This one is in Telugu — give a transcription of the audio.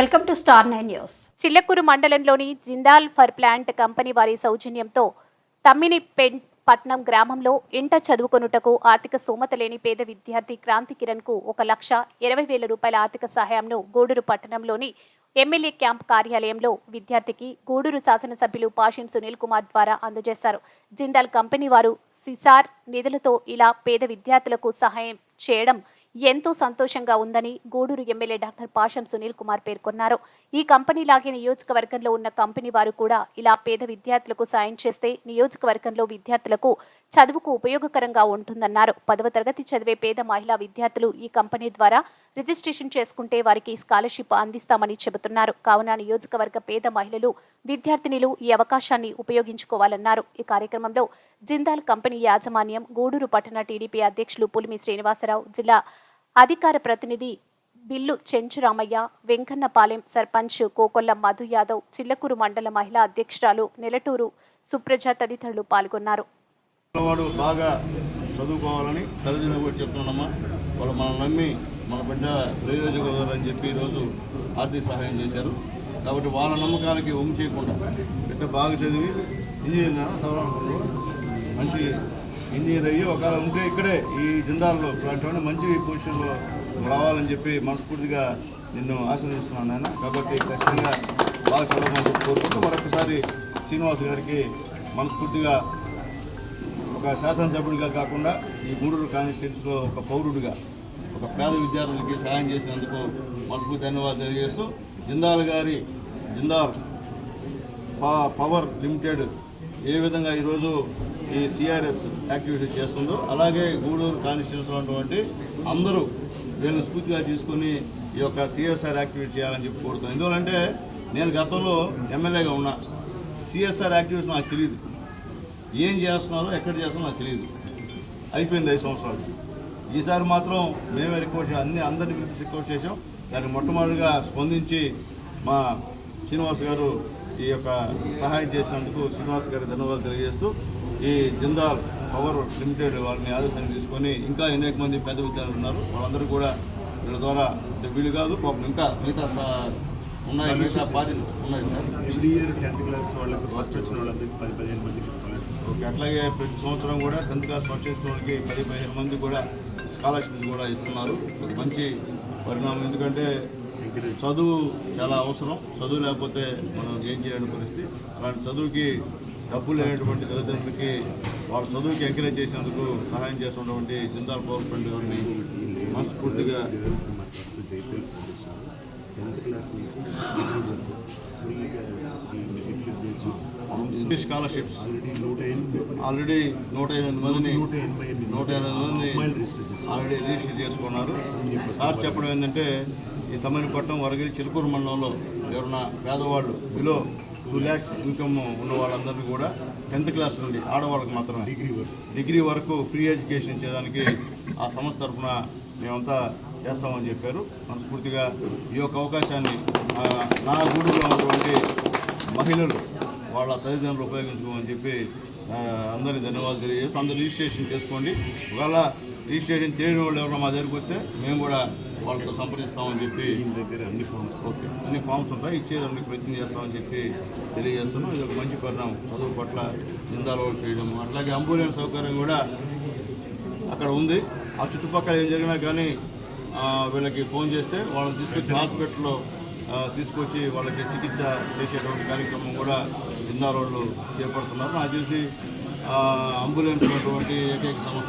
Welcome to star nine news. Chillakur మండలంలోని జిందాల్ ఫర్ ప్లాంట్ కంపెనీ వారి సౌజన్యంతో తమ్మిని పట్నం గ్రామంలో ఇంట చదువుకొనుటకు ఆర్థిక సోమత లేని పేద విద్యార్థి క్రాంతి కిరణ్కు ఒక లక్ష ఇరవై వేల రూపాయల ఆర్థిక సహాయంను గూడూరు పట్టణంలోని ఎమ్మెల్యే క్యాంప్ కార్యాలయంలో విద్యార్థికి గూడూరు శాసనసభ్యులు పాషిం సునీల్ కుమార్ ద్వారా అందజేశారు. జిందాల్ కంపెనీ వారు సిసార్ నిధులతో ఇలా పేద విద్యార్థులకు సహాయం చేయడం ఎంతో సంతోషంగా ఉందని గూడూరు ఎమ్మెల్యే డాక్టర్ పాషం సునీల్ కుమార్ పేర్కొన్నారు. ఈ కంపెనీ లాగే నియోజకవర్గంలో ఉన్న కంపెనీ వారు కూడా ఇలా పేద విద్యార్థులకు సాయం చేస్తే నియోజకవర్గంలో విద్యార్థులకు చదువుకు ఉపయోగకరంగా ఉంటుందన్నారు. పదవ తరగతి చదివే పేద మహిళా విద్యార్థులు ఈ కంపెనీ ద్వారా రిజిస్ట్రేషన్ చేసుకుంటే వారికి స్కాలర్షిప్ అందిస్తామని చెబుతున్నారు. కావున నియోజకవర్గ పేద మహిళలు విద్యార్థినిలు ఈ అవకాశాన్ని ఉపయోగించుకోవాలన్నారు. ఈ కార్యక్రమంలో జిందాల్ కంపెనీ యాజమాన్యం గూడూరు పట్టణ టీడీపీ అధ్యక్షులు పులిమి శ్రీనివాసరావు జిల్లా అధికార ప్రతినిధి బిల్లు చెంచురామయ్య వెంకన్నపాలెం సర్పంచ్ కోకొల్ల మధు యాదవ్ చిల్లకూరు మండల మహిళా అధ్యక్షురాలు నెలటూరు సుప్రజ తదితరులు పాల్గొన్నారు. బాగా చదువుకోవాలని తల్లిదండ్రులు కూడా చెప్తున్నామా వాళ్ళు మనం నమ్మి మన బిడ్డ ప్రయోజకవుతారని చెప్పి ఈరోజు ఆర్థిక సహాయం చేశారు. కాబట్టి వాళ్ళ నమ్మకానికి ఒమ్ము చేయకుండా బిడ్డ బాగా చదివి ఇంజనీర్ చదవాలనుకున్నాడు మంచి ఇన్ని అయ్యి ఒకవేళ ఉంటే ఇక్కడే ఈ జిందాల్లో అటువంటి మంచి పొజిషన్లో రావాలని చెప్పి మనస్ఫూర్తిగా నిన్ను ఆశీర్వదిస్తున్నాను నాయన. కాబట్టి ఖచ్చితంగా బాగా చదవమని కోరుకుంటూ మరొకసారి శ్రీనివాస్ గారికి మనస్ఫూర్తిగా ఒక శాసనసభ్యుడిగా కాకుండా ఈ గూడూరు కాన్స్టిట్యూన్సీలో ఒక పౌరుడిగా ఒక పేద విద్యార్థులకి సహాయం చేసినందుకు మనస్ఫూర్తి ధన్యవాదాలు తెలియజేస్తూ జిందాల్ గారి జిందాల్ పా- పవర్ లిమిటెడ్ ఏ విధంగా ఈరోజు ఈ సిఆర్ఎస్ యాక్టివిటీ చేస్తుందో అలాగే గూడూరు కాన్స్టిట్యూన్స్లో ఉన్నటువంటి అందరూ వీళ్ళని స్ఫూర్తిగా తీసుకొని ఈ యొక్క సిఎస్ఆర్ యాక్టివిటీ చేయాలని చెప్పి కోరుతున్నాను ఎందుకంటే నేను గతంలో ఎమ్మెల్యేగా ఉన్నా. సిఎస్ఆర్ యాక్టివిటీస్ నాకు తెలియదు ఏం చేస్తున్నారో ఎక్కడ చేస్తున్నారో నాకు తెలియదు అయిపోయింది ఐదు సంవత్సరాలు. ఈసారి మాత్రం మేమే రిక్వెస్ట్ అన్ని అందరినీ రిక్వెస్ట్ చేసాం దానికి మొట్టమొదటిగా స్పందించి మా శ్రీనివాస్ గారు ఈ యొక్క సహాయం చేసినందుకు శ్రీనివాస్ గారి ధన్యవాదాలు తెలియజేస్తూ ఈ జిందాల్ పవర్ లిమిటెడ్ వారిని ఆదేశం తీసుకొని ఇంకా అనేక మంది పెద్ద విద్యార్థులు ఉన్నారు. వాళ్ళందరూ కూడా వీళ్ళ ద్వారా వీళ్ళు కాదు. పాపం ఇంకా మిగతా ఉన్నాయి మిగతా పార్టీ ఉన్నాయి sir. Every year tenth class వాళ్ళకి ఫస్ట్ వచ్చిన వాళ్ళందరికీ పది పదిహేను మంది తీసుకోవాలి ఓకే అట్లాగే ప్రతి సంవత్సరం కూడా టెన్త్ క్లాస్ ఫస్ట్ చేసిన వాళ్ళకి పది పదిహేను మంది కూడా స్కాలర్షిప్స్ కూడా ఇస్తున్నారు. ఒక మంచి పరిణామం. ఎందుకంటే చదువు చాలా అవసరం. చదువు లేకపోతే మనం ఏం చేయని పరిస్థితి. అలాంటి చదువుకి డబ్బు లేనటువంటి తల్లిదండ్రులకి వాళ్ళ చదువుకి ఎంకరేజ్ చేసేందుకు సహాయం చేస్తున్నటువంటి జిందాల్ పవర్ ఫండ్ గారిని మనస్ఫూర్తిగా స్కాలర్షిప్స్ ఆల్రెడీ నూట ఎనిమిది మందిని నూట ఎనిమిది మందిని నూట ఎనభై ఆల్రెడీ రిజిస్టర్ చేసుకున్నారు. సార్ చెప్పడం ఏంటంటే ఈ తమ్మనిపట్నం వరగిరి చిలుకూరు మండలంలో ఎవరన్నా పేదవాళ్ళు బిలో టూ ల్యాక్స్ ఇన్కమ్ ఉన్న వాళ్ళందరినీ కూడా టెన్త్ క్లాస్ నుండి ఆడవాళ్ళకి మాత్రమే. డిగ్రీ వరకు. డిగ్రీ వరకు ఫ్రీ ఎడ్యుకేషన్ ఇచ్చేదానికి ఆ సంస్థ తరఫున మేమంతా చేస్తామని చెప్పారు. మనస్ఫూర్తిగా ఈ యొక్క అవకాశాన్ని నా గూడులో ఉన్నటువంటి మహిళలు వాళ్ళ తల్లిదండ్రులు ఉపయోగించుకోమని చెప్పి అందరికీ ధన్యవాదాలు తెలియజేసి అందరూ రిజిస్ట్రేషన్ చేసుకోండి. ఒకవేళ రిజిస్ట్రేషన్ చేయని వాళ్ళు ఎవరైనా మా దగ్గరికి వస్తే మేము కూడా వాళ్ళతో సంప్రదిస్తామని చెప్పి దగ్గర అన్ని ఫార్మ్స్ ఓకే. అన్ని ఫామ్స్ ఉంటాయి. ఇచ్చేదానికి ప్రయత్నం చేస్తామని చెప్పి తెలియజేస్తున్నాం. ఇది ఒక మంచి పరిణామం. చదువు పట్ల నిందాలు చేయడం అట్లాగే అంబులెన్స్ సౌకర్యం కూడా అక్కడ ఉంది. ఆ చుట్టుపక్కల ఏం జరిగినా కానీ వీళ్ళకి ఫోన్ చేస్తే వాళ్ళని తీసుకొచ్చి హాస్పిటల్లో తీసుకొచ్చి వాళ్ళకి చికిత్స చేసేటువంటి కార్యక్రమం కూడా జిందా రోడ్లు చేపడుతున్నారు. నాకు తెలిసి ఆ, అంబులెన్స్ ఉన్నటువంటి ఏకైక సంస్థ